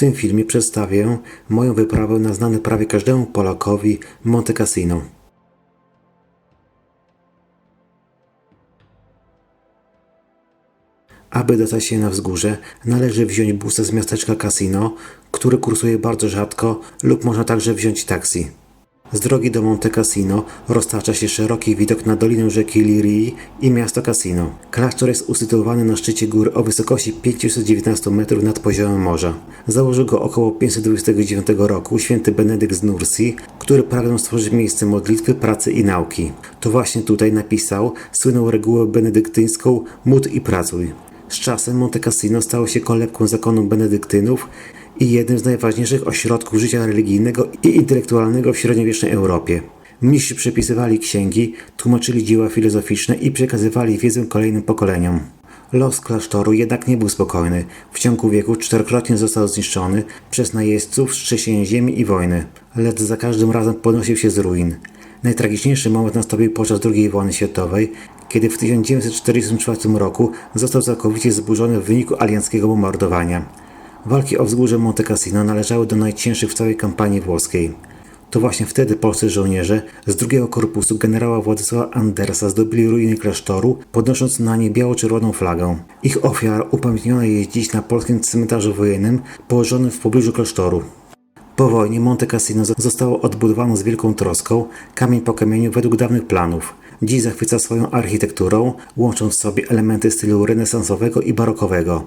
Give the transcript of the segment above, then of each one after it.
tym filmie przedstawię moją wyprawę na znane prawie każdemu Polakowi Monte Cassino. Aby dostać się na wzgórze, należy wziąć busa z miasteczka Cassino, który kursuje bardzo rzadko, lub można także wziąć taksi. Z drogi do Monte Cassino roztacza się szeroki widok na dolinę rzeki Lirii i miasto Cassino. Klasztor jest usytuowany na szczycie góry o wysokości 519 metrów nad poziomem morza. Założył go około 529 roku święty Benedykt z Nursi, który pragnął stworzyć miejsce modlitwy, pracy i nauki. To właśnie tutaj napisał słynną regułę benedyktyńską módl i pracuj. Z czasem Monte Cassino stało się kolebką zakonu benedyktynów i jednym z najważniejszych ośrodków życia religijnego i intelektualnego w średniowiecznej Europie. Mnisi przepisywali księgi, tłumaczyli dzieła filozoficzne i przekazywali wiedzę kolejnym pokoleniom. Los klasztoru jednak nie był spokojny. W ciągu wieku czterokrotnie został zniszczony przez najeźdźców, trzęsienie ziemi i wojny, lecz za każdym razem podnosił się z ruin. Najtragiczniejszy moment nastąpił podczas II wojny światowej, kiedy w 1944 roku został całkowicie zburzony w wyniku alianckiego bombardowania. Walki o wzgórze Monte Cassino należały do najcięższych w całej kampanii włoskiej. To właśnie wtedy polscy żołnierze z drugiego korpusu generała Władysława Andersa zdobyli ruiny klasztoru, podnosząc na nie biało-czerwoną flagę. Ich ofiar upamiętniona jest dziś na polskim cmentarzu wojennym położonym w pobliżu klasztoru. Po wojnie Monte Cassino zostało odbudowane z wielką troską, kamień po kamieniu według dawnych planów. Dziś zachwyca swoją architekturą, łącząc w sobie elementy stylu renesansowego i barokowego.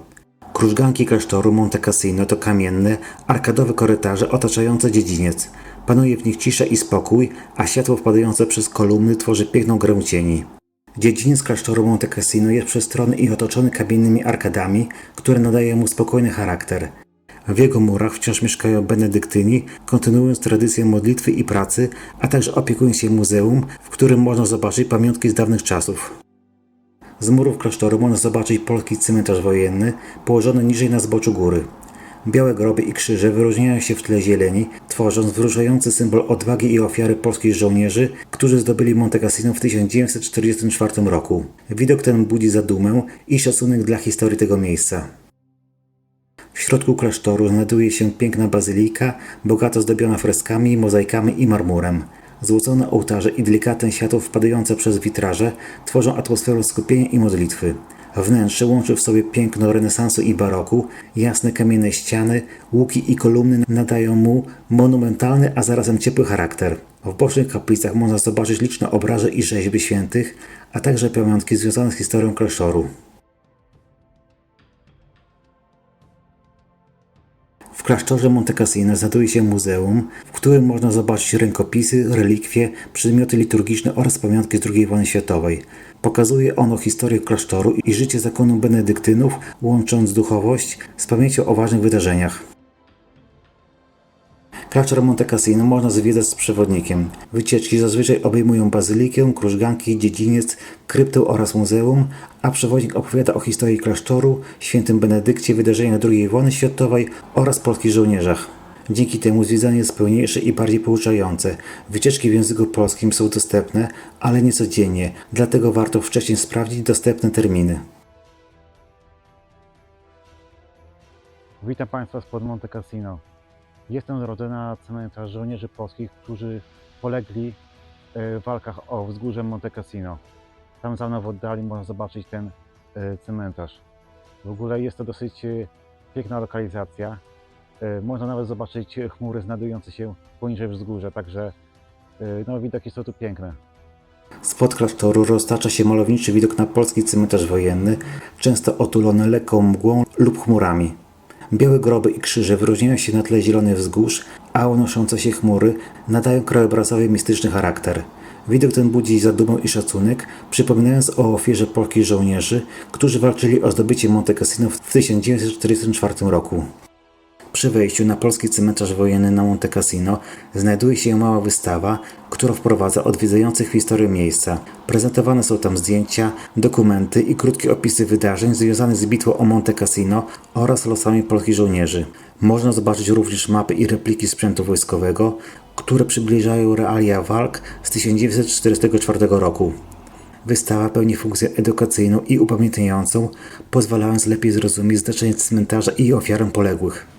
Krużganki klasztoru Monte Cassino to kamienne, arkadowe korytarze otaczające dziedziniec. Panuje w nich cisza i spokój, a światło wpadające przez kolumny tworzy piękną grę cieni. Dziedziniec klasztoru Monte Cassino jest przestronny i otoczony kamiennymi arkadami, które nadają mu spokojny charakter. W jego murach wciąż mieszkają benedyktyni, kontynuując tradycję modlitwy i pracy, a także opiekując się muzeum, w którym można zobaczyć pamiątki z dawnych czasów. Z murów klasztoru można zobaczyć polski cmentarz wojenny, położony niżej na zboczu góry. Białe groby i krzyże wyróżniają się w tle zieleni, tworząc wzruszający symbol odwagi i ofiary polskich żołnierzy, którzy zdobyli Monte Cassino w 1944 roku. Widok ten budzi zadumę i szacunek dla historii tego miejsca. W środku klasztoru znajduje się piękna bazylika, bogato zdobiona freskami, mozaikami i marmurem. Złocone ołtarze i delikatne światło wpadające przez witraże tworzą atmosferę skupienia i modlitwy. Wnętrze łączy w sobie piękno renesansu i baroku, jasne kamienne ściany, łuki i kolumny nadają mu monumentalny, a zarazem ciepły charakter. W bocznych kaplicach można zobaczyć liczne obrazy i rzeźby świętych, a także pamiątki związane z historią klasztoru. Klasztorze Monte Cassino znajduje się muzeum, w którym można zobaczyć rękopisy, relikwie, przedmioty liturgiczne oraz pamiątki z II wojny światowej. Pokazuje ono historię klasztoru i życie zakonu benedyktynów, łącząc duchowość z pamięcią o ważnych wydarzeniach. Klasztor Monte Cassino można zwiedzać z przewodnikiem. Wycieczki zazwyczaj obejmują bazylikę, krużganki, dziedziniec, kryptę oraz muzeum, a przewodnik opowiada o historii klasztoru, świętym Benedykcie, wydarzeniach II wojny światowej oraz polskich żołnierzach. Dzięki temu zwiedzanie jest pełniejsze i bardziej pouczające. Wycieczki w języku polskim są dostępne, ale nie codziennie, dlatego warto wcześniej sprawdzić dostępne terminy. Witam Państwa spod Monte Cassino. Jestem zrodzony na cmentarz żołnierzy polskich, którzy polegli e, w walkach o wzgórze Monte Cassino. Tam za mną w oddali można zobaczyć ten e, cmentarz. W ogóle jest to dosyć e, piękna lokalizacja. Można nawet zobaczyć chmury znajdujące się poniżej wzgórza, także no, są tu piękne. Spod klasztoru roztacza się malowniczy widok na polski cmentarz wojenny, często otulony lekką mgłą lub chmurami. Białe groby i krzyże wyróżniają się na tle zielonych wzgórz, a unoszące się chmury nadają krajobrazowi mistyczny charakter. Widok ten budzi zadumę i szacunek, przypominając o ofierze polskich żołnierzy, którzy walczyli o zdobycie Monte Cassino w 1944 roku. Przy wejściu na polski cmentarz wojenny na Monte Cassino znajduje się mała wystawa, która wprowadza odwiedzających historię miejsca. Prezentowane są tam zdjęcia, dokumenty i krótkie opisy wydarzeń związanych z bitwą o Monte Cassino oraz losami polskich żołnierzy. Można zobaczyć również mapy i repliki sprzętu wojskowego, które przybliżają realia walk z 1944 roku. Wystawa pełni funkcję edukacyjną i upamiętniającą, pozwalając lepiej zrozumieć znaczenie cmentarza i ofiarę poległych.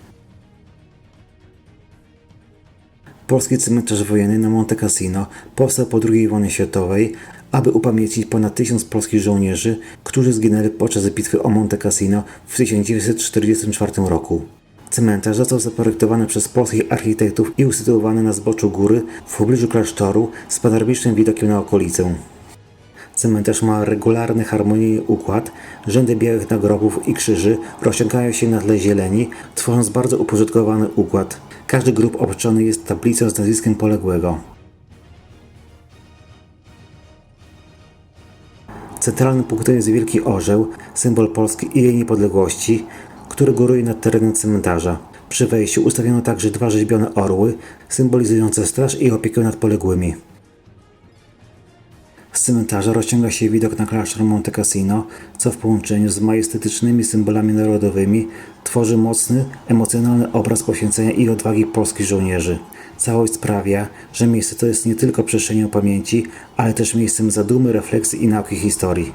Polski cmentarz wojenny na Monte Cassino powstał po II wojnie światowej, aby upamiętnić ponad tysiąc polskich żołnierzy, którzy zginęli podczas bitwy o Monte Cassino w 1944 roku. Cmentarz został zaprojektowany przez polskich architektów i usytuowany na zboczu góry w pobliżu klasztoru z panoramicznym widokiem na okolicę. Cmentarz ma regularny, harmonijny układ, rzędy białych nagrobów i krzyży rozciągają się na tle zieleni, tworząc bardzo uporządkowany układ. Każdy grób otoczony jest tablicą z nazwiskiem poległego. Centralnym punktem jest wielki orzeł, symbol Polski i jej niepodległości, który góruje nad terenem cmentarza. Przy wejściu ustawiono także dwa rzeźbione orły, symbolizujące straż i opiekę nad poległymi. Z cmentarza rozciąga się widok na klasztor Monte Cassino, co w połączeniu z majestetycznymi symbolami narodowymi tworzy mocny, emocjonalny obraz poświęcenia i odwagi polskich żołnierzy. Całość sprawia, że miejsce to jest nie tylko przestrzenią pamięci, ale też miejscem zadumy, refleksji i nauki historii.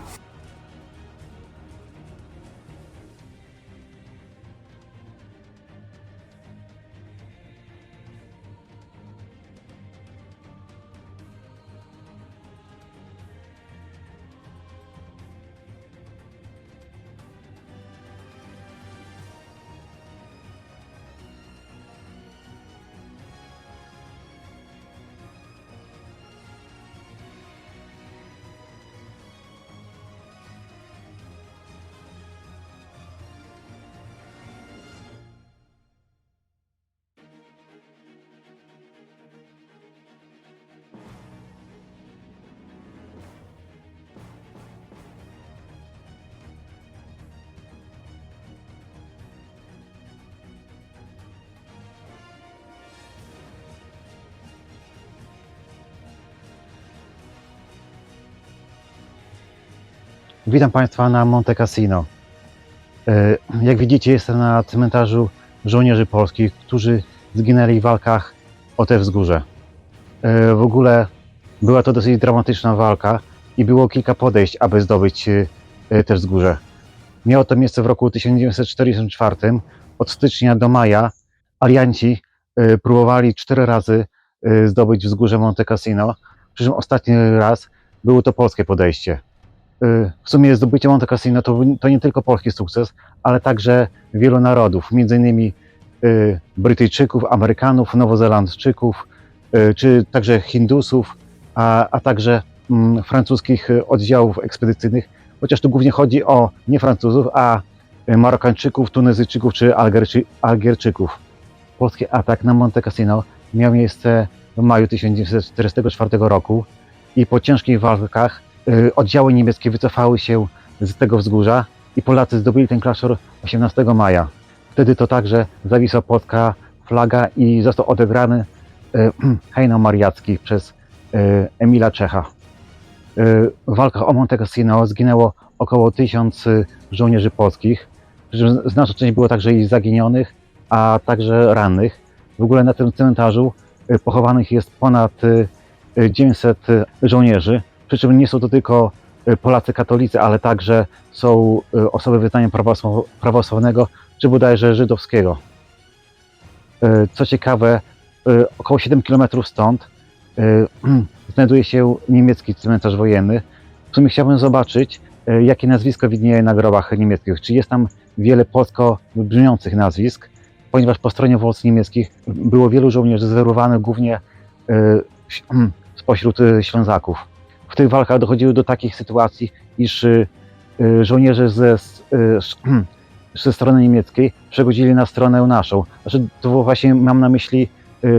Witam Państwa na Monte Cassino. E, Jak widzicie, jestem na cmentarzu żołnierzy polskich, którzy zginęli w walkach o te wzgórze. E, W ogóle była to dosyć dramatyczna walka i było kilka podejść, aby zdobyć e, te wzgórze. Miało to miejsce w roku 1944. Od stycznia do maja alianci próbowali cztery razy zdobyć wzgórze Monte Cassino, przy czym ostatni raz było to polskie podejście. Y, w sumie zdobycie Monte Cassino to, to nie tylko polski sukces, ale także wielu narodów, między innymi y, Brytyjczyków, Amerykanów, Nowozelandczyków, y, czy także Hindusów, a, a także mm, francuskich oddziałów ekspedycyjnych, chociaż tu głównie chodzi o nie Francuzów, a Marokańczyków, Tunezyjczyków czy Algerczy, Algierczyków. Polski atak na Monte Cassino miał miejsce w maju 1944 roku i po ciężkich walkach oddziały niemieckie wycofały się z tego wzgórza i Polacy zdobyli ten klasztor 18 maja. Wtedy to także zawisła polska flaga i został odebrany y, hejnał mariacki przez y, Emila Czecha. Y, W walkach o Monte Cassino zginęło około 1000 żołnierzy polskich, znaczna część było także i zaginionych, a także rannych. W ogóle na tym cmentarzu y, pochowanych jest ponad y, y, 900 żołnierzy, przy czym nie są to tylko y, Polacy katolicy, ale także są y, osoby wyznania prawosław- prawosławnego czy bodajże żydowskiego. Y, Co ciekawe, około 7 km stąd znajduje się niemiecki cmentarz wojenny. W sumie chciałbym zobaczyć, jakie nazwisko widnieje na grobach niemieckich. Czy jest tam wiele polsko brzmiących nazwisk, ponieważ po stronie wojsk niemieckich było wielu żołnierzy zwerbowanych głównie spośród Ślązaków. W tych walkach dochodziło do takich sytuacji, iż y, y, żołnierze ze, y, sz- ze strony niemieckiej przechodzili na stronę naszą. Znaczy, to właśnie mam na myśli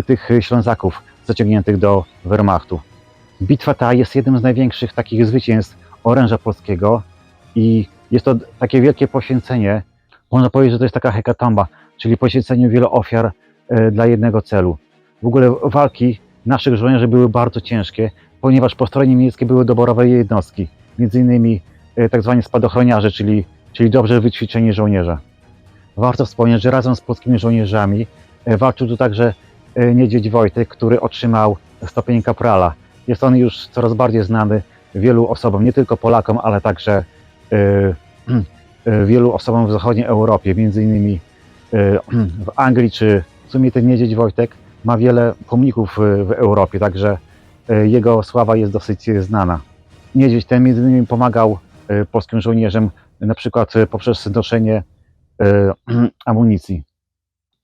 tych Ślązaków zaciągniętych do Wehrmachtu. Bitwa ta jest jednym z największych takich zwycięstw oręża polskiego i jest to takie wielkie poświęcenie. Można powiedzieć, że to jest taka hekatomba, czyli poświęcenie wielu ofiar y, dla jednego celu. W ogóle walki naszych żołnierzy były bardzo ciężkie, ponieważ po stronie niemieckiej były doborowe jednostki, innymi e, tak zwani spadochroniarze, czyli, czyli dobrze wyćwiczeni żołnierze. Warto wspomnieć, że razem z polskimi żołnierzami e, walczył tu także e, niedźwiedź Wojtek, który otrzymał stopień kaprala. Jest on już coraz bardziej znany wielu osobom, nie tylko Polakom, ale także e, e, wielu osobom w zachodniej Europie, innymi e, w Anglii, czy w sumie ten niedźwiedź Wojtek ma wiele pomników w Europie, także jego sława jest dosyć y, znana. Niedźwiedź ten między innymi pomagał y, polskim żołnierzom na przykład poprzez noszenie amunicji.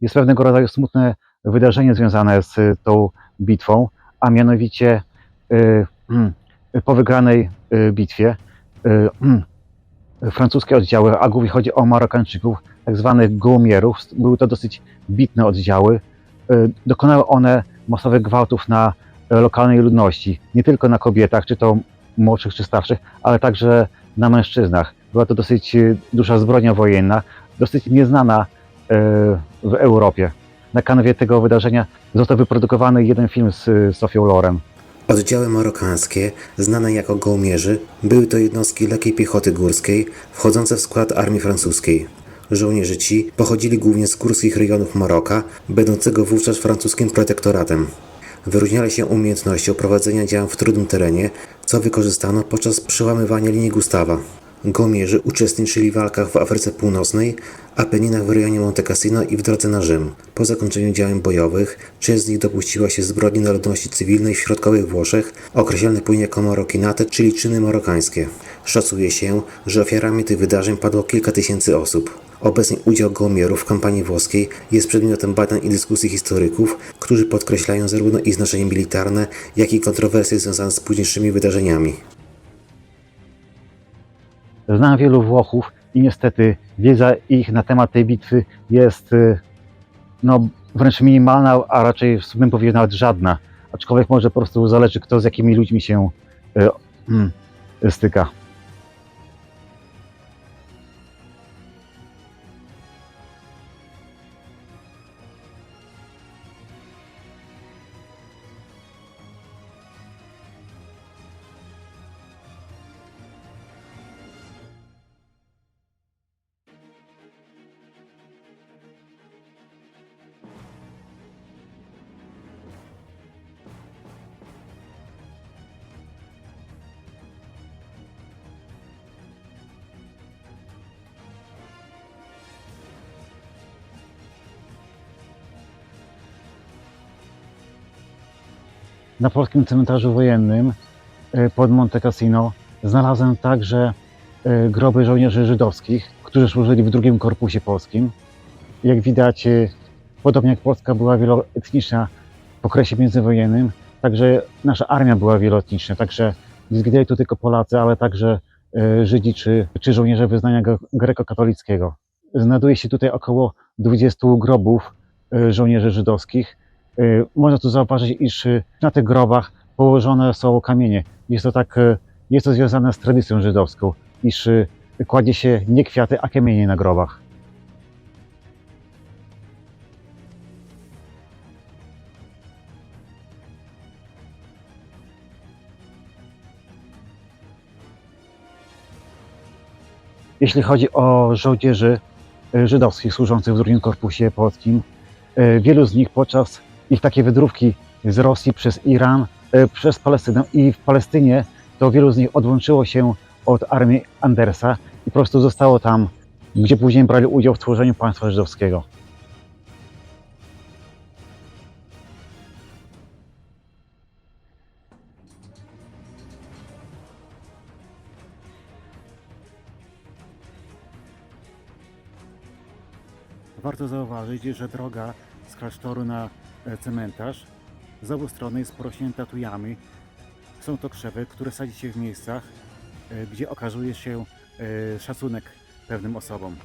Jest pewnego rodzaju smutne wydarzenie związane z tą bitwą, a mianowicie po wygranej bitwie francuskie oddziały, a głównie chodzi o Marokańczyków, tak zwanych gołmierów, były to dosyć bitne oddziały, dokonały one masowych gwałtów na lokalnej ludności, nie tylko na kobietach, czy to młodszych, czy starszych, ale także na mężczyznach. Była to dosyć y, duża zbrodnia wojenna, dosyć nieznana y, w Europie. Na kanwie tego wydarzenia został wyprodukowany jeden film z y, Sofią Loren. Oddziały marokańskie, znane jako gołmierzy, były to jednostki lekkiej piechoty górskiej wchodzące w skład armii francuskiej. Żołnierze ci pochodzili głównie z górskich rejonów Maroka, będącego wówczas francuskim protektoratem. Wyróżniali się umiejętnością prowadzenia działań w trudnym terenie, co wykorzystano podczas przełamywania linii Gustawa. Gołmierzy uczestniczyli w walkach w Afryce Północnej, Apeninach w rejonie Monte Cassino i w drodze na Rzym. Po zakończeniu działań bojowych, część z nich dopuściła się zbrodni na ludności cywilnej w środkowych Włoszech, określane później jako Marokinate, czyli czyny marokańskie. Szacuje się, że ofiarami tych wydarzeń padło kilka tysięcy osób. Obecnie udział Gołmierów w kampanii włoskiej jest przedmiotem badań i dyskusji historyków, którzy podkreślają zarówno ich znaczenie militarne, jak i kontrowersje związane z późniejszymi wydarzeniami. Znam wielu Włochów i niestety wiedza ich na temat tej bitwy jest y, no, wręcz minimalna, a raczej bym powiedział nawet żadna. Aczkolwiek może po prostu zależy, kto z jakimi ludźmi się y, mm, styka. Na polskim cmentarzu wojennym y, pod Monte Cassino znalazłem także y, groby żołnierzy żydowskich, którzy służyli w drugim korpusie polskim. Jak widać, y, podobnie jak Polska była wieloetniczna w okresie międzywojennym, także nasza armia była wieloetniczna, także nie zginęli tu tylko Polacy, ale także Żydzi czy, czy żołnierze wyznania gre- grekokatolickiego. Znajduje się tutaj około 20 grobów żołnierzy żydowskich. Y, Można tu zauważyć, iż y, na tych grobach położone są kamienie. Jest to tak, y, jest to związane z tradycją żydowską, iż kładzie się nie kwiaty, a kamienie na grobach. Jeśli chodzi o żołnierzy żydowskich służących w drugim korpusie polskim, wielu z nich podczas ich takie wydrówki z Rosji przez Iran, y, przez Palestynę i w Palestynie, to wielu z nich odłączyło się od armii Andersa i po prostu zostało tam, gdzie później brali udział w tworzeniu państwa żydowskiego. Warto zauważyć, że droga z klasztoru na e, cementarz z obu stron jest porośnięta tujami. Są to krzewy, które sadzi się w miejscach, e, gdzie okazuje się e, szacunek pewnym osobom.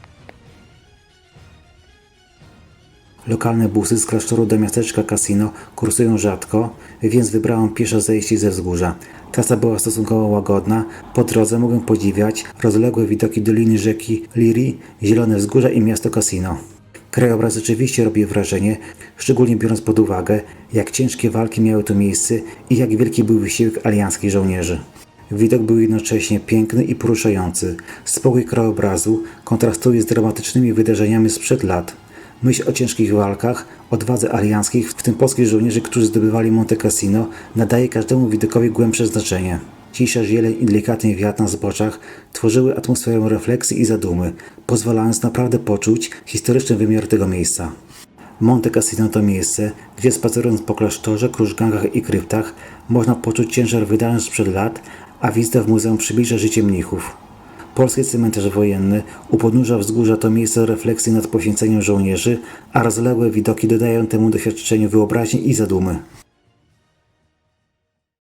Lokalne busy z klasztoru do miasteczka Casino kursują rzadko, więc wybrałem pieszo zejście ze wzgórza. Trasa była stosunkowo łagodna. Po drodze mogłem podziwiać rozległe widoki doliny rzeki Liri, zielone wzgórza i miasto Casino. Krajobraz rzeczywiście robi wrażenie, szczególnie biorąc pod uwagę, jak ciężkie walki miały tu miejsce i jak wielki był wysiłek alianckich żołnierzy. Widok był jednocześnie piękny i poruszający. Spokój krajobrazu kontrastuje z dramatycznymi wydarzeniami sprzed lat. Myśl o ciężkich walkach, odwadze alianckich, w tym polskich żołnierzy, którzy zdobywali Monte Cassino, nadaje każdemu widokowi głębsze znaczenie. Cisza zieleń i delikatny wiatr na zboczach tworzyły atmosferę refleksji i zadumy, pozwalając naprawdę poczuć historyczny wymiar tego miejsca. Monte Cassino to miejsce, gdzie spacerując po klasztorze, krużgankach i kryptach można poczuć ciężar wydarzeń sprzed lat, a wizyta w muzeum przybliża życie mnichów. Polski cmentarz wojenny u podnóża wzgórza to miejsce refleksji nad poświęceniem żołnierzy, a rozległe widoki dodają temu doświadczeniu wyobraźni i zadumy.